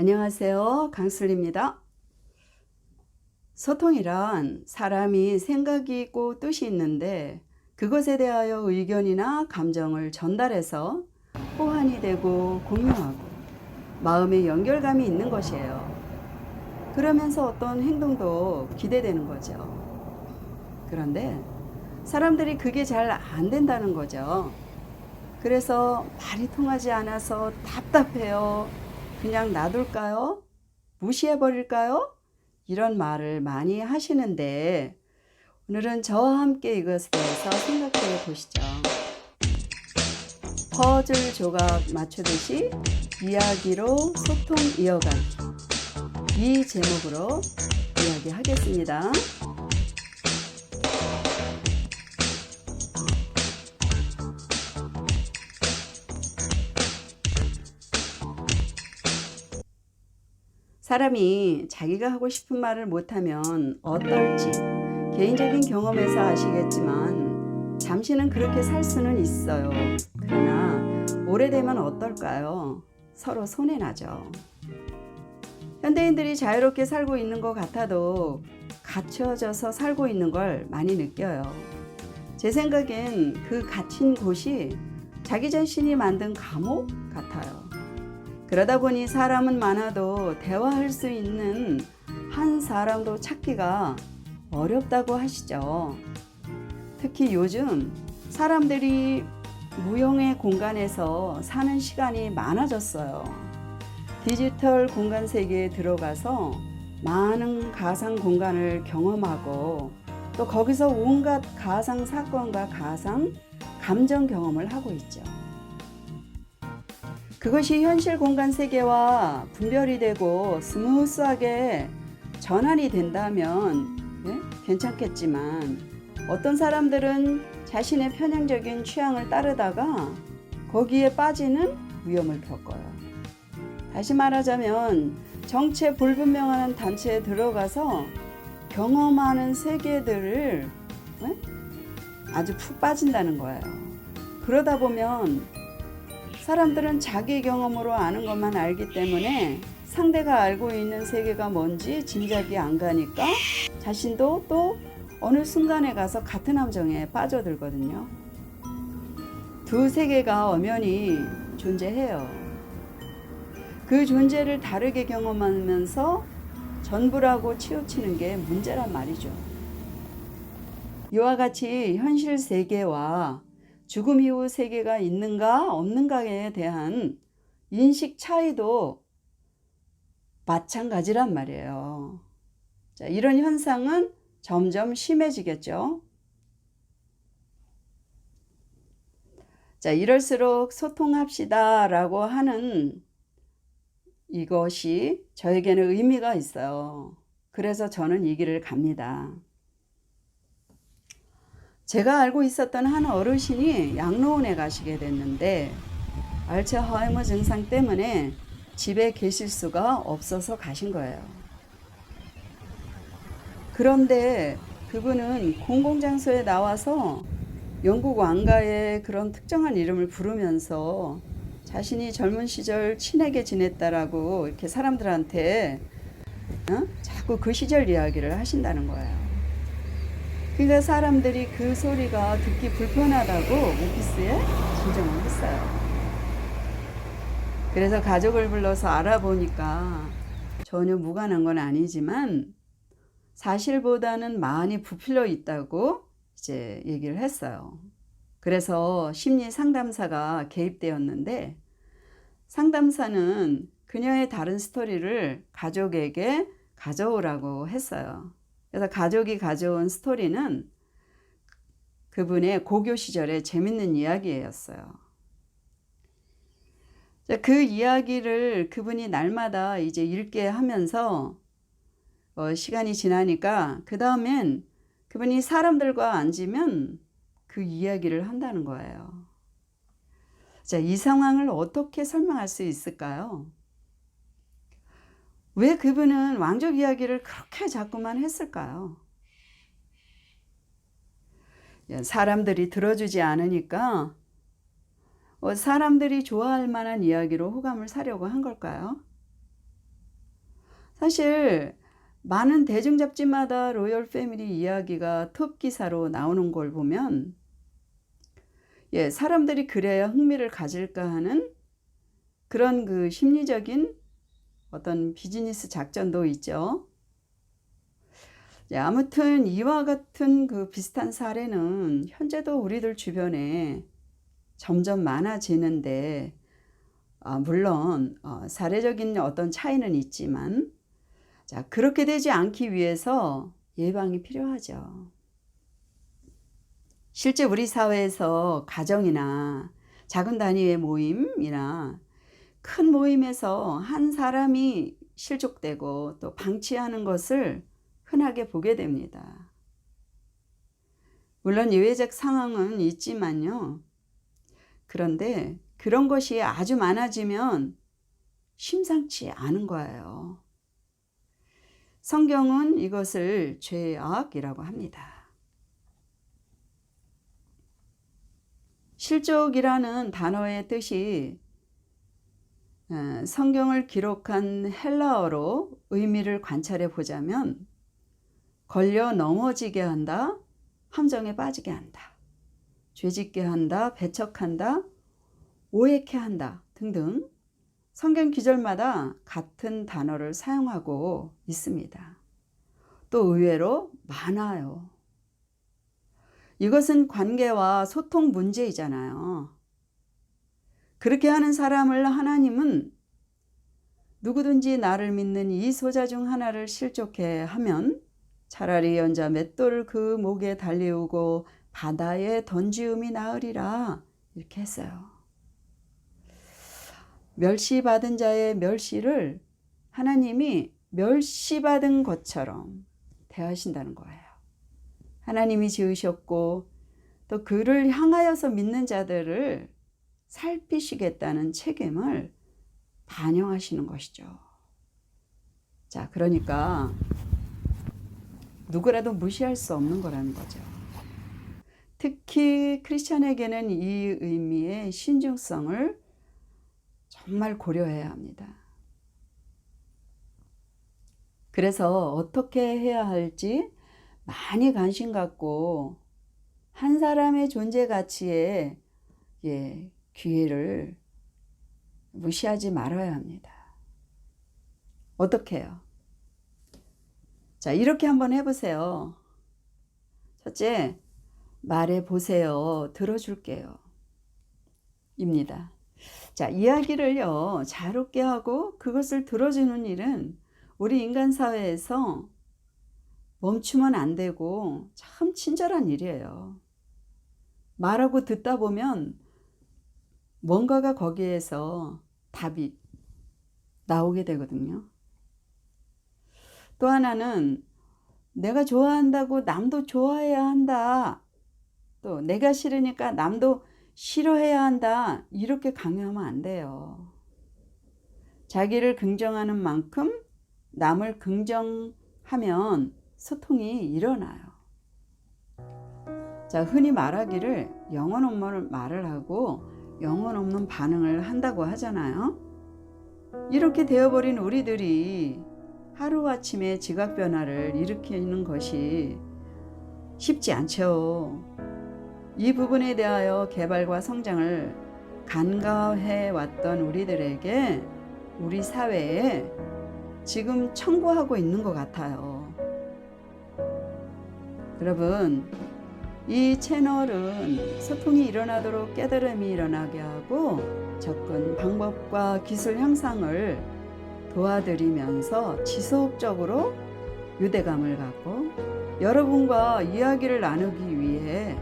안녕하세요. 강슬입니다. 소통이란 사람이 생각이 있고 뜻이 있는데 그것에 대하여 의견이나 감정을 전달해서 호환이 되고 공유하고 마음의 연결감이 있는 것이에요. 그러면서 어떤 행동도 기대되는 거죠. 그런데 사람들이 그게 잘 안 된다는 거죠. 그래서 말이 통하지 않아서 답답해요. 그냥 놔둘까요? 무시해버릴까요? 이런 말을 많이 하시는데 오늘은 저와 함께 이것에 대해서 생각해 보시죠. 퍼즐 조각 맞추듯이 이야기로 소통 이어가기. 이 제목으로 이야기하겠습니다. 사람이 자기가 하고 싶은 말을 못하면 어떨지 개인적인 경험에서 아시겠지만 잠시는 그렇게 살 수는 있어요. 그러나 오래되면 어떨까요? 서로 손해나죠. 현대인들이 자유롭게 살고 있는 것 같아도 갇혀져서 살고 있는 걸 많이 느껴요. 제 생각엔 그 갇힌 곳이 자기 자신이 만든 감옥 같아요. 그러다 보니 사람은 많아도 대화할 수 있는 한 사람도 찾기가 어렵다고 하시죠. 특히 요즘 사람들이 무형의 공간에서 사는 시간이 많아졌어요. 디지털 공간 세계에 들어가서 많은 가상 공간을 경험하고 또 거기서 온갖 가상 사건과 가상 감정 경험을 하고 있죠. 그것이 현실 공간 세계와 분별이 되고 스무스하게 전환이 된다면 네? 괜찮겠지만 어떤 사람들은 자신의 편향적인 취향을 따르다가 거기에 빠지는 위험을 겪어요. 다시 말하자면 정체 불분명한 단체에 들어가서 경험하는 세계들을 네? 아주 푹 빠진다는 거예요. 그러다 보면 사람들은 자기 경험으로 아는 것만 알기 때문에 상대가 알고 있는 세계가 뭔지 짐작이 안 가니까 자신도 또 어느 순간에 가서 같은 함정에 빠져들거든요. 두 세계가 엄연히 존재해요. 그 존재를 다르게 경험하면서 전부라고 치우치는 게 문제란 말이죠. 이와 같이 현실 세계와 죽음 이후 세계가 있는가 없는가에 대한 인식 차이도 마찬가지란 말이에요. 자, 이런 현상은 점점 심해지겠죠. 자, 이럴수록 소통합시다 라고 하는 이것이 저에게는 의미가 있어요. 그래서 저는 이 길을 갑니다. 제가 알고 있었던 한 어르신이 양로원에 가시게 됐는데 알츠하이머 증상 때문에 집에 계실 수가 없어서 가신 거예요. 그런데 그분은 공공장소에 나와서 영국 왕가의 그런 특정한 이름을 부르면서 자신이 젊은 시절 친하게 지냈다라고 이렇게 사람들한테 어? 자꾸 그 시절 이야기를 하신다는 거예요. 그러니까 사람들이 그 소리가 듣기 불편하다고 오피스에 진정을 했어요. 그래서 가족을 불러서 알아보니까 전혀 무관한 건 아니지만 사실보다는 많이 부풀려 있다고 이제 얘기를 했어요. 그래서 심리 상담사가 개입되었는데 상담사는 그녀의 다른 스토리를 가족에게 가져오라고 했어요. 그래서 가족이 가져온 스토리는 그분의 고교 시절의 재밌는 이야기였어요. 그 이야기를 그분이 날마다 이제 읽게 하면서 어, 시간이 지나니까 그 다음엔 그분이 사람들과 앉으면 그 이야기를 한다는 거예요. 자, 이 상황을 어떻게 설명할 수 있을까요? 왜 그분은 왕족 이야기를 그렇게 자꾸만 했을까요? 예, 사람들이 들어주지 않으니까 어, 사람들이 좋아할 만한 이야기로 호감을 사려고 한 걸까요? 사실 많은 대중 잡지마다 로열 패밀리 이야기가 톱 기사로 나오는 걸 보면 예, 사람들이 그래야 흥미를 가질까 하는 그런 그 심리적인 어떤 비즈니스 작전도 있죠. 예, 아무튼 이와 같은 그 비슷한 사례는 현재도 우리들 주변에 점점 많아지는데 아, 물론 어, 사례적인 어떤 차이는 있지만 자 그렇게 되지 않기 위해서 예방이 필요하죠. 실제 우리 사회에서 가정이나 작은 단위의 모임이나 큰 모임에서 한 사람이 실족되고 또 방치하는 것을 흔하게 보게 됩니다. 물론 예외적 상황은 있지만요. 그런데 그런 것이 아주 많아지면 심상치 않은 거예요. 성경은 이것을 죄악이라고 합니다. 실족이라는 단어의 뜻이 어, 성경을 기록한 헬라어로 의미를 관찰해 보자면 걸려 넘어지게 한다, 함정에 빠지게 한다, 죄짓게 한다, 배척한다, 오해케 한다 등등 성경 기절마다 같은 단어를 사용하고 있습니다. 또 의외로 많아요. 이것은 관계와 소통 문제이잖아요. 그렇게 하는 사람을 하나님은 누구든지 나를 믿는 이 소자 중 하나를 실족해 하면 차라리 연자 맷돌을 그 목에 달리우고 바다에 던지움이 나으리라 이렇게 했어요. 멸시받은 자의 멸시를 하나님이 멸시받은 것처럼 대하신다는 거예요. 하나님이 지으셨고 또 그를 향하여서 믿는 자들을 살피시겠다는 책임을 반영하시는 것이죠. 자, 그러니까 누구라도 무시할 수 없는 거라는 거죠. 특히 크리스천에게는 이 의미의 신중성을 정말 고려해야 합니다. 그래서 어떻게 해야 할지 많이 관심 갖고 한 사람의 존재 가치에 예, 기회를 무시하지 말아야 합니다. 어떻게 해요? 자, 이렇게 한번 해보세요. 첫째, 말해 보세요. 들어줄게요. 입니다. 자, 이야기를요, 자유롭게 하고 그것을 들어주는 일은 우리 인간 사회에서 멈추면 안 되고 참 친절한 일이에요. 말하고 듣다 보면 뭔가가 거기에서 답이 나오게 되거든요. 또 하나는 내가 좋아한다고 남도 좋아해야 한다. 또 내가 싫으니까 남도 싫어해야 한다. 이렇게 강요하면 안 돼요. 자기를 긍정하는 만큼 남을 긍정하면 소통이 일어나요. 자, 흔히 말하기를 영혼 없는 말을 하고 영혼 없는 반응을 한다고 하잖아요. 이렇게 되어버린 우리들이 하루아침에 지각 변화를 일으키는 것이 쉽지 않죠. 이 부분에 대하여 개발과 성장을 간과해 왔던 우리들에게 우리 사회에 지금 청구하고 있는 것 같아요. 여러분, 이 채널은 소통이 일어나도록 깨달음이 일어나게 하고 접근 방법과 기술 향상을 도와드리면서 지속적으로 유대감을 갖고 여러분과 이야기를 나누기 위해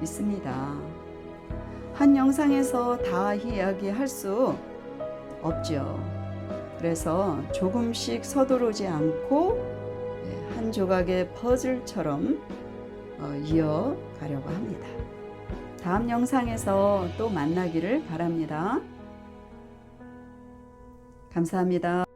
있습니다. 한 영상에서 다 이야기할 수 없죠. 그래서 조금씩 서두르지 않고 예, 한 조각의 퍼즐처럼 어, 이어가려고 합니다. 다음 영상에서 또 만나기를 바랍니다. 감사합니다.